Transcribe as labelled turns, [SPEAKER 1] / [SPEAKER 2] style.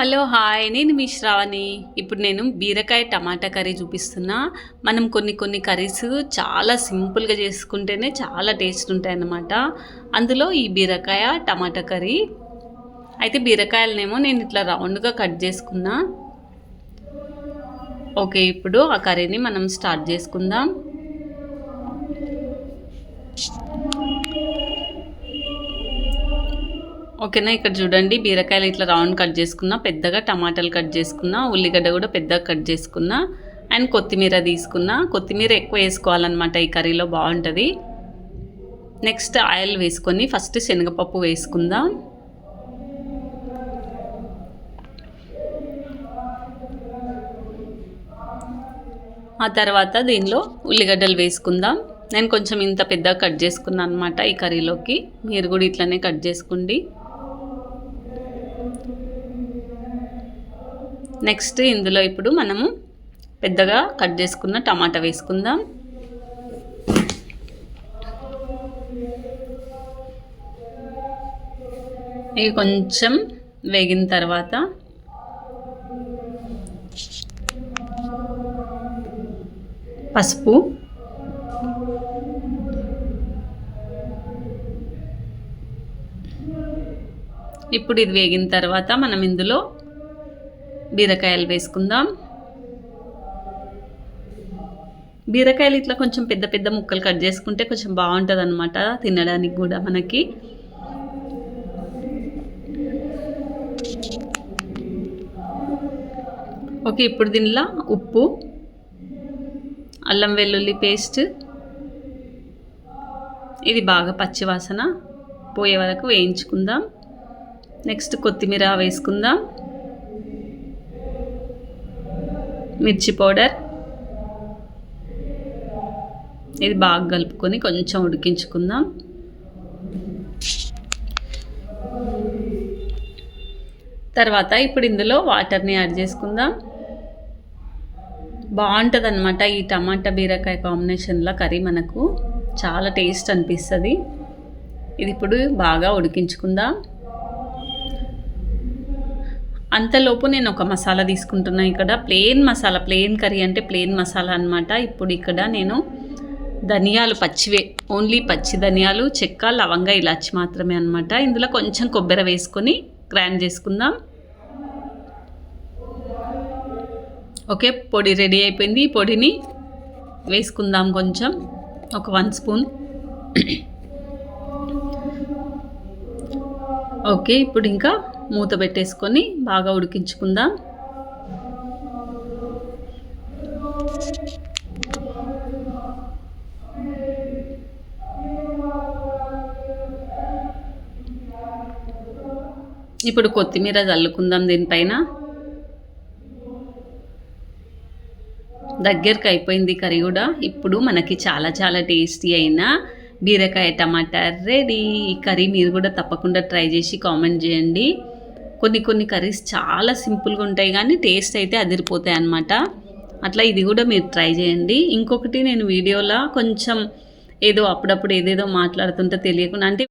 [SPEAKER 1] Hello hi నేను మీ శ్రావణి. ఇప్పుడు నేను బీరకాయ టమాటా కర్రీ చూపిస్తున్నా. మనం కొన్ని కొన్ని కర్రీస్ చాలా సింపుల్గా చేసుకుంటేనే చాలా టేస్ట్ ఉంటాయన్నమాట. అందులో ఈ బీరకాయ టమాటా కర్రీ. అయితే బీరకాయలనేమో నేను ఇట్లా రౌండ్గా కట్ చేసుకున్నా. ఓకే ఇప్పుడు ఆ కర్రీని మనం స్టార్ట్ చేసుకుందాం. ఓకేనా ఇక్కడ చూడండి బీరకాయలు ఇట్లా రౌండ్ కట్ చేసుకున్నా పెద్దగా టమాటాలు కట్ చేసుకున్నా ఉల్లిగడ్డ కూడా పెద్దగా కట్ చేసుకున్నా అండ్ కొత్తిమీర తీసుకున్నా. కొత్తిమీర ఎక్కువ వేసుకోవాలన్నమాట ఈ కర్రీలో బాగుంటుంది. నెక్స్ట్ ఆయిల్ వేసుకొని ఫస్ట్ శనగపప్పు వేసుకుందాం. ఆ తర్వాత దీనిలో ఉల్లిగడ్డలు వేసుకుందాం. నేను కొంచెం ఇంత పెద్దగా కట్ చేసుకున్నాను అనమాట ఈ కర్రీలోకి. మీరు కూడా ఇట్లనే కట్ చేసుకోండి. నెక్స్ట్ ఇందులో ఇప్పుడు మనము పెద్దగా కట్ చేసుకున్న టమాటా వేసుకుందాం. ఇవి కొంచెం వేగిన తర్వాత పసుపు ఇప్పుడు ఇది వేగిన తర్వాత మనం ఇందులో బీరకాయలు వేసుకుందాం. బీరకాయలు ఇట్లా కొంచెం పెద్ద పెద్ద ముక్కలు కట్ చేసుకుంటే కొంచెం బాగుంటుంది అనమాట తినడానికి కూడా మనకి. ఓకే ఇప్పుడు దీనిలో ఉప్పు అల్లం వెల్లుల్లి పేస్ట్. ఇది బాగా పచ్చివాసన పోయే వరకు వేయించుకుందాం. నెక్స్ట్ కొత్తిమీర వేసుకుందాం. మిర్చి పౌడర్. ఇది బాగా కలుపుకొని కొంచెం ఉడికించుకుందాం. తర్వాత ఇప్పుడు ఇందులో వాటర్ని యాడ్ చేసుకుందాం. బాగుంటుంది అనమాట ఈ టమాటా బీరకాయ కాంబినేషన్లో కర్రీ మనకు. చాలా టేస్ట్ అనిపిస్తుంది. ఇది ఇప్పుడు బాగా ఉడికించుకుందాం. అంతలోపు నేను ఒక మసాలా తీసుకుంటున్నాను ఇక్కడ. ప్లెయిన్ మసాలా ప్లెయిన్ కర్రీ అంటే ప్లెయిన్ మసాలా అనమాట ఇప్పుడు ఇక్కడ నేను ధనియాలు పచ్చివే ఓన్లీ పచ్చి ధనియాలు చెక్క లవంగా ఇలాచి మాత్రమే అనమాట ఇందులో కొంచెం కొబ్బరి వేసుకొని గ్రైండ్ చేసుకుందాం. ఓకే పొడి రెడీ అయిపోయింది. ఈ పొడిని వేసుకుందాం కొంచెం. ఒక వన్ స్పూన్. ఓకే ఇప్పుడు ఇంకా మూత పెట్టేసుకొని బాగా ఉడికించుకుందాం. ఇప్పుడు కొత్తిమీర చల్లుకుందాం దీనిపైన. దగ్గరకు అయిపోయింది కర్రీ కూడా. ఇప్పుడు మనకి చాలా చాలా టేస్టీ అయిన బీరకాయ టమాటా రెడీ. ఈ కర్రీ మీరు కూడా తప్పకుండా ట్రై చేసి కామెంట్ చేయండి. కొన్ని కొన్ని కర్రీస్ చాలా సింపుల్గా ఉంటాయి కానీ టేస్ట్ అయితే అదిరిపోతాయి అన్నమాట. అట్లా ఇది కూడా మీరు ట్రై చేయండి. ఇంకొకటి నేను వీడియోలో కొంచెం ఏదో అప్పుడప్పుడు ఏదేదో మాట్లాడుతుంటే తెలియకుండా అంటే